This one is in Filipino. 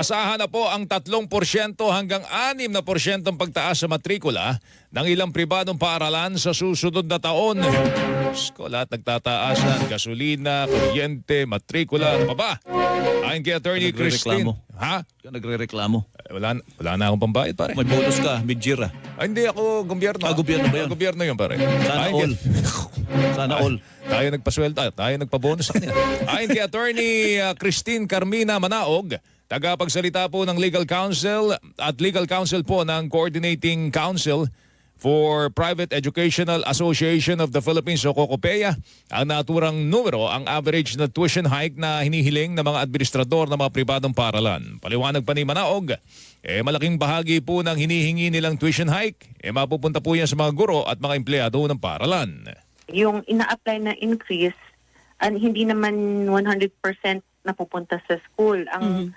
Asahan na po ang 3% hanggang 6% na porsyentong pagtaas sa matrikula ng ilang pribadong paaralan sa susunod na taon. Sko, lahat nagtataasan. Gasolina, kuryente, matrikula, ano pa ba? Ayon kay Attorney Christine. Nagrereklamo. Ha? Ka nagre-reklamo. Eh, Wala, wala na akong pambayad, pare. May bonus ka, mid-year ah. Ay, hindi ako gobyerno. Ah, gobyerno ba yun? Ah, gobyerno yun, pare. Sana Ayon all. Sana all. Tayo nagpaswelta, tayo nagpabonus sa kanila. Ayon kay Attorney uh, Christine Carmina Manaog, tagapagsalita po ng Legal Counsel at Legal Counsel po ng Coordinating Council for Private Educational Association of the Philippines o COCOPEA, ang naturang numero ang average na tuition hike na hinihiling ng mga administrador ng mga pribadong paralan. Paliwanag pa ni Manaog, eh malaking bahagi po ng hinihingi nilang tuition hike, eh mapupunta po yan sa mga guro at mga empleyado ng paralan. yung ina-apply na increase, an hindi naman 100% napupunta sa school. Ang